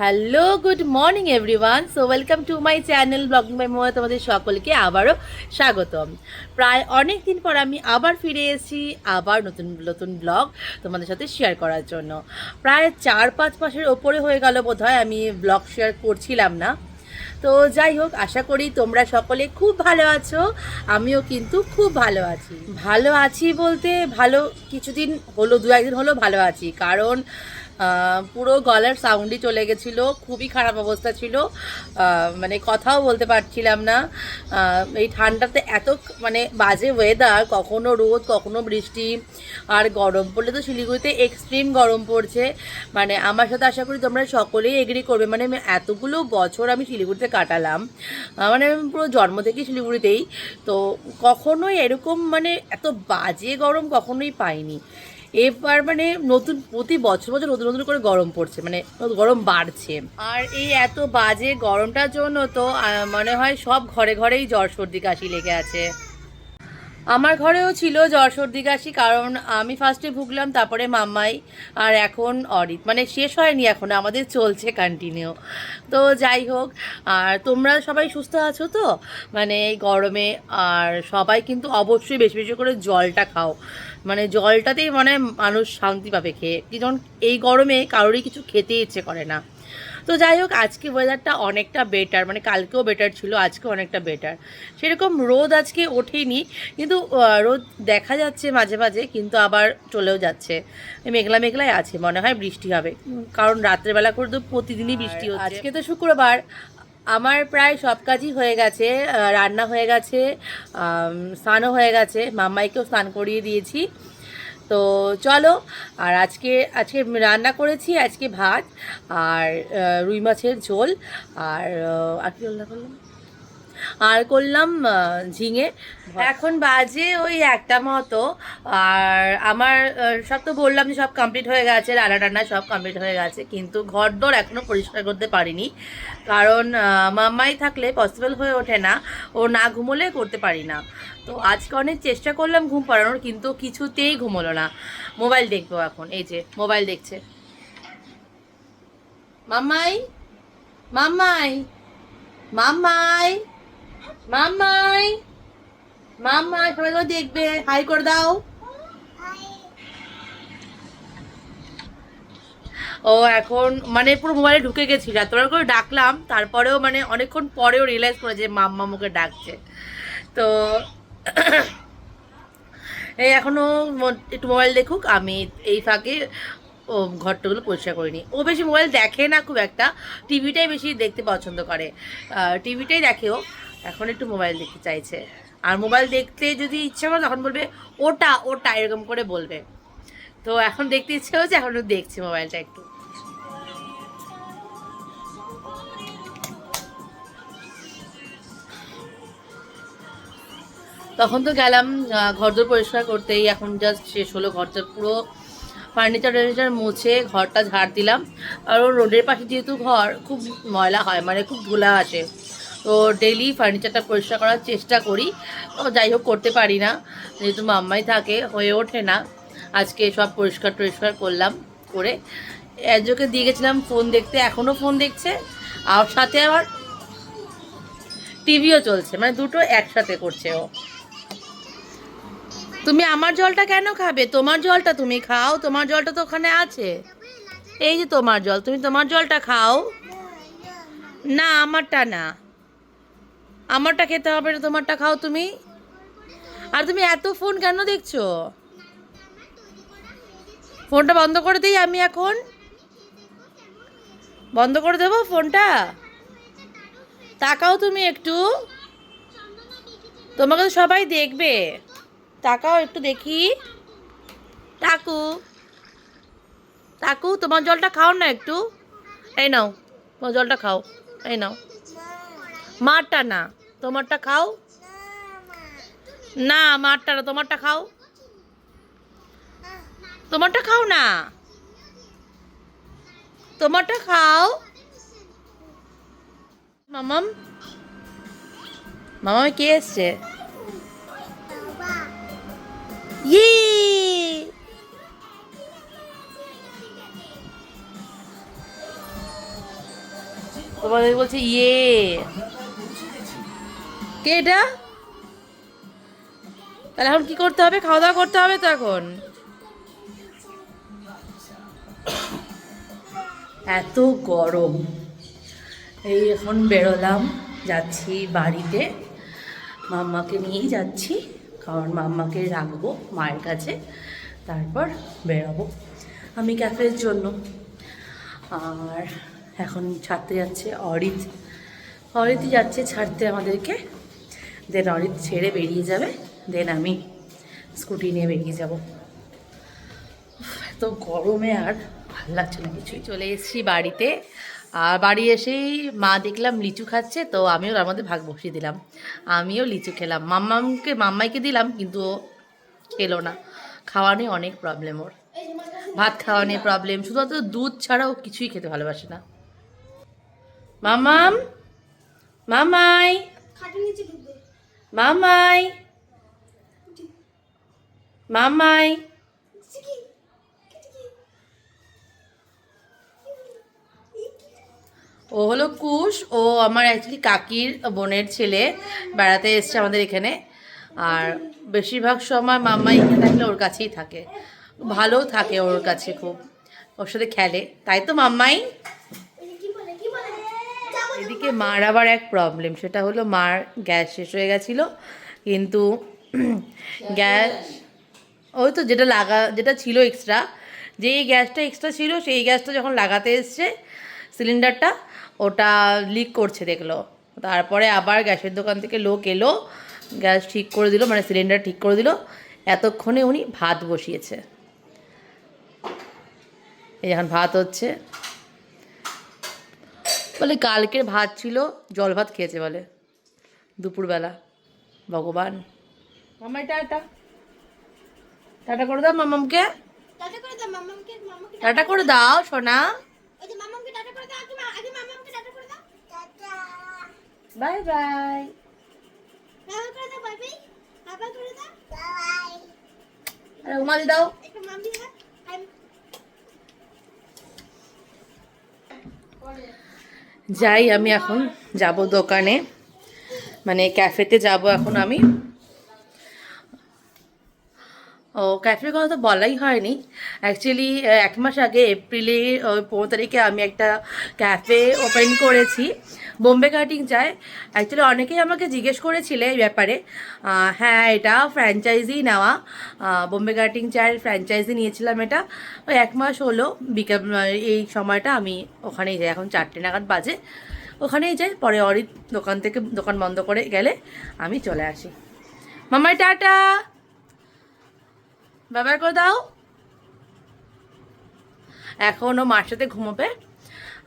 Hello good morning everyone so welcome to my channel blogging by Moya তোমাদের সকলকে আবারও স্বাগতম। প্রায় অনেক দিন পর আমি আবার ফিরে এসেছি, আবার নতুন নতুন ব্লগ তোমাদের সাথে শেয়ার করার জন্য। প্রায় চার পাঁচ মাসের ওপরে হয়ে গেল বোধহয় আমি ব্লগ শেয়ার করছিলাম না। তো যাই হোক, আশা করি তোমরা সকলে খুব ভালো আছো, আমিও কিন্তু খুব ভালো আছি। ভালো আছি বলতে ভালো কিছুদিন হলো দু একদিন হলো ভালো আছি। কারণ পুরো গলার সাউন্ডই চলে গেছিল, খুবই খারাপ অবস্থা ছিল। মানে কথাও বলতে পারছিলাম না। এই ঠান্ডাতে এত মানে বাজে ওয়েদার কখনো রোদ, কখনো বৃষ্টি, আর গরম পড়লে তো শিলিগুড়িতে এক্সট্রিম গরম পড়ছে। মানে আমার সাথে আশা করি তোমরা সকলেই এগ্রি করবে। মানে আমি এতগুলো বছর আমি শিলিগুড়িতে কাটালাম। মানে আমি পুরো জন্ম থেকেই শিলিগুড়িতেই। তো কখনোই এরকম মানে এত বাজে গরম কখনোই পাইনি। এবার মানে নতুন, প্রতি বছর বছর নতুন নতুন করে গরম পড়ছে মানে গরম বাড়ছে। আর এই এত বাজে গরমটার জন্য তো মনে হয় সব ঘরে, ঘরেই জ্বর সর্দি কাশি লেগে আছে। আমার ঘরেও ছিল জ্বর সর্দি কাশি কারণ আমি ফার্স্টে ভুগলাম, তারপরে মাম্মাই আর এখন অরিত। মানে শেষ হয়নি এখন, আমাদের চলছে কন্টিনিউ তো যাই হোক, আর তোমরা সবাই সুস্থ আছো তো? মানে এই গরমে, আর সবাই কিন্তু অবশ্যই বেশি বেশি করে জলটা খাও। মানে জলটাতেই মানে মানুষ শান্তি পাবে খেয়ে। কি যেমন এই গরমে কারোরই কিছু খেতে ইচ্ছে করে না। তো যাই হোক আজকে ওয়েদারটা অনেকটা বেটার মানে কালকেও বেটার ছিল আজকে অনেকটা বেটার সেরকম রোদ আজকে ওঠেনি কিন্তু রোদ দেখা যাচ্ছে মাঝে মাঝে কিন্তু আবার চলেও যাচ্ছে। মেঘলা মেঘলাই আছে মনে হয় বৃষ্টি হবে। কারণ রাত্রেবেলা করে তো প্রতিদিনই বৃষ্টি হচ্ছে। আজকে তো শুক্রবার। আমার প্রায় সব কাজই হয়ে গেছে রান্না হয়ে গেছে স্নানও হয়ে গেছে। মাম্মাইকেও স্নান করিয়ে দিয়েছি। তো চলো আর আজকে আজকে রান্না করেছি আজকে ভাত আর রুই মাছের ঝোল আর আর কি রান্না করলাম? আর করলাম ঝিঙে। এখন বাজে ওই একটা মতো। আর আমার সব তো বললাম যে সব কমপ্লিট হয়ে গেছে রান্না টান্না সব কমপ্লিট হয়ে গেছে, কিন্তু ঘর দর এখনও পরিষ্কার করতে পারিনি। কারণ মাম্মাই থাকলে পসিবল হয়ে ওঠে না, ও না ঘুমোলে করতে পারি না। তো আজকে অনেক চেষ্টা করলাম ঘুম পাড়ানোর, কিন্তু কিছুতেই ঘুমোলো না। মোবাইল দেখব এখন, এই যে, মোবাইল দেখছে। মাম্মাই মাম্মাই মাম্মাই মাম্মাই মাম্মাই, সবাই দেখবে, হাই করে দাও। ও এখন মানে পুরো মোবাইলে ঢুকে গেছিল এতবার করে ডাকলাম, তারপরেও মানে অনেকক্ষণ পরেও রিয়েলাইজ করে যে মাম্মা মুখে ডাকছে। তো এই এখনও একটু মোবাইল দেখুক, আমি এই ফাঁকে ও ঘরটাগুলো পরিষ্কার করিনি ও বেশি মোবাইল দেখে না খুব একটা টিভিটাই বেশি দেখতে পছন্দ করে। টিভিটাই দেখে ও, এখন একটু মোবাইল দেখতে চাইছে। আর মোবাইল দেখতে যদি ইচ্ছে করে, তখন বলবে, ওটা ওটা, এরকম করে বলবে। তো এখন দেখতে ইচ্ছে হচ্ছে এখন দেখছি মোবাইলটা একটু। তখন তো গেলাম ঘরদোর পরিষ্কার করতেই। এখন জাস্ট শেষ হলো ঘরটা পুরো ফার্নিচার টার্নিচার মুছে ঘরটা ঝাড় দিলাম। আর রোডের পাশে যেহেতু ঘর, খুব ময়লা হয় মানে খুব ধুলা আসে। তো ডেলি ফার্নিচারটা পরিষ্কার করার চেষ্টা করি। তো যাই হোক, করতে পারি না। যেহেতু মাম্মাই থাকে, হয়ে ওঠে না। আজকে সব পরিষ্কার টরিষ্কার করলাম করে। একজনকে দিয়ে গেছিলাম ফোন দেখতে এখনও ফোন দেখছে। আর সাথে আবার টিভিও চলছে মানে দুটো একসাথে করছে ও। তুমি আমার জলটা কেন খাবে? তোমার জলটা তুমি খাও, তোমার জলটা তো ওখানে আছে। এই যে তোমার জল, তুমি তোমার জলটা খাও। না, আমারটা না। আমারটা খেতে হবে না, তোমারটা খাও তুমি। আর তুমি এত ফোন কেন দেখছ? ফোনটা বন্ধ করে দিই আমি এখন। বন্ধ করে দেবো ফোনটা? তাকাও তুমি একটু। তোমাকে তো সবাই দেখবে। তাকাও একটু দেখি। তাকু। তাকু, তোমার জলটা খাও না একটু? এই নাও, তোমার জলটা খাও, এই নাও। মারটা না, তোমারটা খাও? না, মারটা না, তোমারটা খাও? তোমারটা খাও না? তোমারটা খাও? মামাম মামাম কে এসছে? ইয়ে তোমাদের বলছে ইয়ে। কে এটা? তাহলে এখন কি করতে হবে? খাওয়া দাওয়া করতে হবে তো এখন? এত গরম। এই এখন বেরোলাম, যাচ্ছি বাড়িতে। মাম্মাকে নিয়েই যাচ্ছি। কারণ মাম্মাকে রাখব মায়ের কাছে। তারপর বেরোবো আমি ক্যাফের জন্য। আর এখন ছাড়তে যাচ্ছে অরিত। অরিতই যাচ্ছে ছাড়তে আমাদেরকে। দেন অরিত ছেড়ে বেরিয়ে যাবে। দেন আমি স্কুটি নিয়ে বেরিয়ে যাব। এত গরমে আর ভালো লাগছে না, কিছুই। চলে এসেছি বাড়িতে। আর বাড়ি এসেই মা দেখলাম লিচু খাচ্ছে, তো আমিও তার মধ্যে ভাগ বসিয়ে দিলাম। আমিও লিচু খেলাম। মাম্মামকে, মাম্মাইকে দিলাম, কিন্তু ও খেলো না। খাওয়া নিয়ে অনেক প্রবলেম ওর। ভাত খাওয়া নিয়ে প্রবলেম শুধুমাত্র দুধ ছাড়াও কিছুই খেতে ভালোবাসে না। মামাম মামাই মামাই মামাই ও হলো কুশ। ও আমার অ্যাকচুয়ালি কাকির বোনের ছেলে বেড়াতে এসছে আমাদের এখানে। আর বেশিরভাগ সময় মাম্মা এখানে থাকলে ওর কাছেই থাকে। ভালোও থাকে ওর কাছে খুব। ওর সাথে খেলে। তাই তো মাম্মাই? এদিকে মার আবার এক প্রবলেম সেটা হলো মার গ্যাস শেষ হয়ে গেছিল। কিন্তু গ্যাস ওই তো যেটা লাগা, যেটা ছিল এক্সট্রা যেই গ্যাসটা এক্সট্রা ছিল, সেই গ্যাসটা যখন লাগাতে এসছে সিলিন্ডারটা ওটা লিক করছে দেখল। তারপরে আবার গ্যাসের দোকান থেকে লোক এলো গ্যাস ঠিক করে দিল মানে সিলিন্ডার ঠিক করে দিল। এতক্ষণে উনি ভাত বসিয়েছে। এই এখন ভাত হচ্ছে বলে কালকের ভাত ছিল জল ভাত খেয়েছে বলে। দুপুরবেলা। ভগবান। মামাই টাটা। টাটা করে দাও মামামকে। টাটা করে দাও টাটা করে দাও সোনা ওই যে মামামকে টাটা করে দাও আগে মা- আগে মামামকে টাটা করে দাও টাটা বাই বাই আরে উমাদি দাও যাই আমি এখন যাব দোকানে। মানে ক্যাফেতে যাব এখন আমি। ও ক্যাফের কথা তো বলাই হয়নি। অ্যাকচুয়ালি এক মাস আগে এপ্রিলে পনেরো তারিখে আমি একটা ক্যাফে ওপেন করেছি। বোম্বে কাটিং চায় অ্যাকচুয়ালি অনেকেই আমাকে জিজ্ঞেস করেছিলে এই ব্যাপারে। হ্যাঁ এটা ফ্র্যাঞ্চাইজি নেওয়া। বোম্বে কাটিং চায়ের ফ্র্যাঞ্চাইজি নিয়েছিলাম এটা। ওই এক মাস হলো, বিকেল এই সময়টা আমি ওখানেই যাই। এখন চারটে নাগাদ বাজে। ওখানেই যাই, পরে অরিত দোকান থেকে, দোকান বন্ধ করে গেলে আমি চলে আসি। মামাই, টাটা! ব্যবহার করে দাও এখনও মার সাথে ঘুমোবে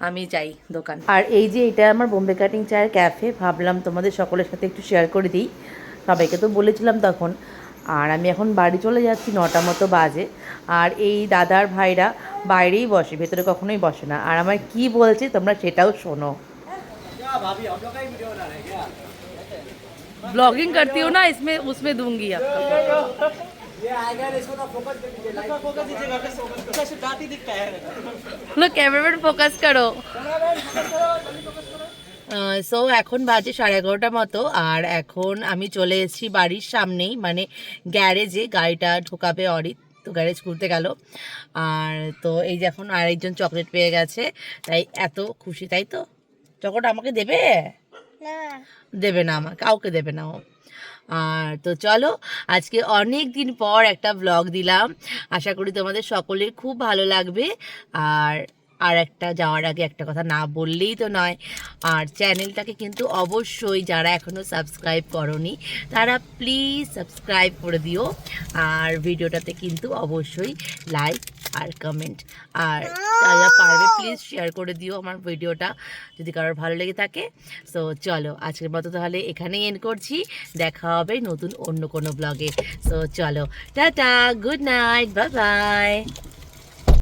আমি যাই দোকান আর এই যে এটা আমার বোম্বে কাটিং চায়ের ক্যাফে ভাবলাম তোমাদের সকলের সাথে একটু শেয়ার করে দিই সবাইকে তো বলেছিলাম তখন আর আমি এখন বাড়ি চলে যাচ্ছি নটা মতো বাজে আর এই দাদার ভাইরা বাইরেই বসে ভেতরে কখনোই বসে না আর আমার কি বলছে তোমরা সেটাও শোনো ब्लॉगिंग करती हो ना इसमें उसमें दूंगी आपको ক্যামেরাম্যান ফোকাস করো। সো এখন বাজে সাড়ে এগারোটা মতো আর এখন আমি চলে এসেছি বাড়ির সামনেই মানে গ্যারেজে গাড়িটা ঢোকাবে অরিত তো গ্যারেজ ঘুরতে গেল। আর তো এই যে এখন আরেকজন চকলেট পেয়ে গেছে তাই এত খুশি তাই তো? চকলেট আমাকে দেবে? দেবে না আমাকে কাউকে দেবে না ও। আর তো চলো, আজকে অনেক দিন পর একটা ব্লগ দিলাম। আশা করি তোমাদের সকলের খুব ভালো লাগবে। আর আর একটা যাওয়ার আগে একটা কথা না বললেই তো নয়, আর চ্যানেলটাকে কিন্তু অবশ্যই যারা এখনও সাবস্ক্রাইব করনি, তারা প্লিজ সাবস্ক্রাইব করে দিও। আর ভিডিওটাতে কিন্তু অবশ্যই লাইক আর কমেন্ট আর যারা পারবে প্লিজ শেয়ার করে দিও আমার ভিডিওটা, যদি কারোর ভালো লেগে থাকে। সো চলো, আজকের মতো তাহলে এখানেই এন্ড করছি। দেখা হবে নতুন অন্য কোনো ব্লগে সো চলো, tata good night bye bye